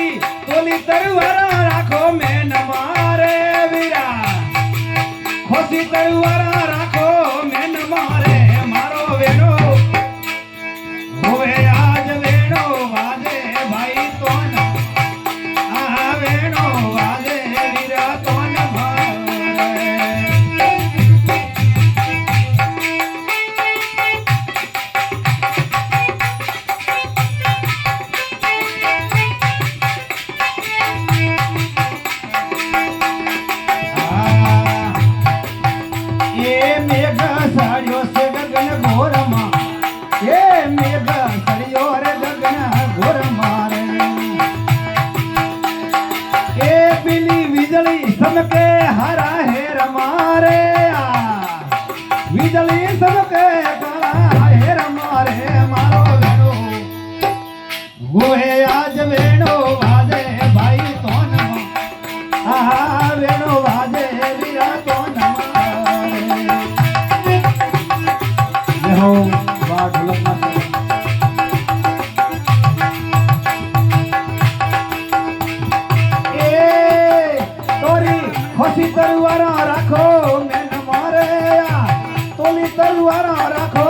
મારી તોલી તરવારા રાખો મેન મારે વીરા વીજળી સમકે હારા હેર મારે આ વીજળી સમકે કાળા હેર મારે મારો વેણો ગોહે આજ વેણો વાજે ભાઈ તોનમાં આહા વેણો વાજે વીરા તોનમાં હો વાહ ઢોલક ખોસી તલવારા રાખો મેન મારે તોલી તલવારા રાખો.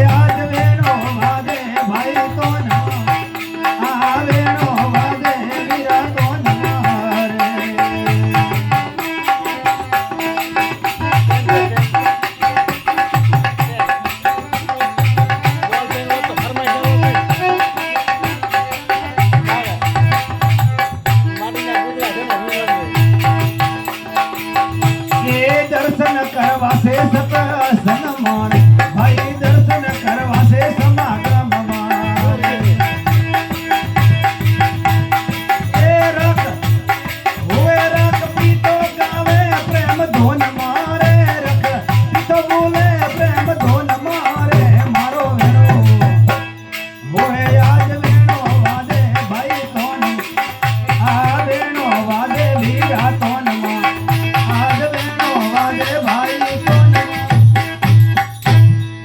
vai ser